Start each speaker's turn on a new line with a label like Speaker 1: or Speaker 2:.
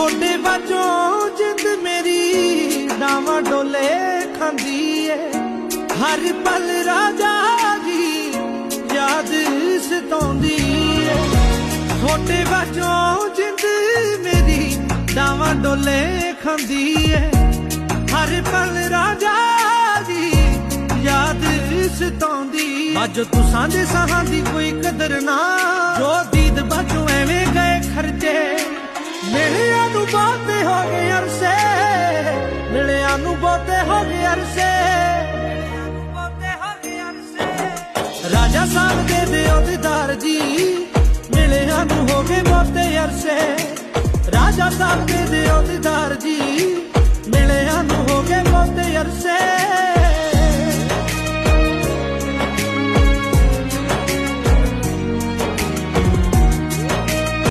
Speaker 1: ਤੁਹਾਡੇ ਬਾਝੋਂ ਜਿੰਦ ਮੇਰੀ ਡਾਵਾਂ ਡੋਲੇ ਖਾਂਦੀ ਏ। ਹਰ ਪਲ ਰਾਜਾ ਜੀ ਯਾਦ ਸਤਾਉਂਦੀ ਏ। ਥੋੜੇ ਬਾਝੋਂ ਜਿੰਦ ਮੇਰੀ ਡਾਵਾਂ ਡੋਲੇ ਖਾਂਦੀ ਏ। ਹਰ ਪਲ ਰਾਜਾ ਜੀ ਯਾਦ ਸਤਾਉਂਦੀ ਅੱਜ ਤੁਸਾਂ ਦੇ ਸਾਹਾਂ ਦੀ ਕੋਈ ਕਦਰ ਨਾ ਜੋ ਮਿਲਿਆ ਨੂੰ ਬਹੁਤੇ ਹੋ ਗਏ ਅਰਸੇ, ਮਿਲਿਆ ਨੂੰ ਬਹੁਤੇ ਹੋ ਗਏ ਅਰਸੇ ਰਾਜਾ ਸਾਹਿਬ ਦੇ ਦਿਓ ਦੀਦਾਰ ਜੀ, ਮਿਲਿਆ ਨੂੰ ਹੋ ਗਏ ਬਹੁਤੇ ਅਰਸੇ। ਰਾਜਾ ਸਾਹਿਬ ਦੇ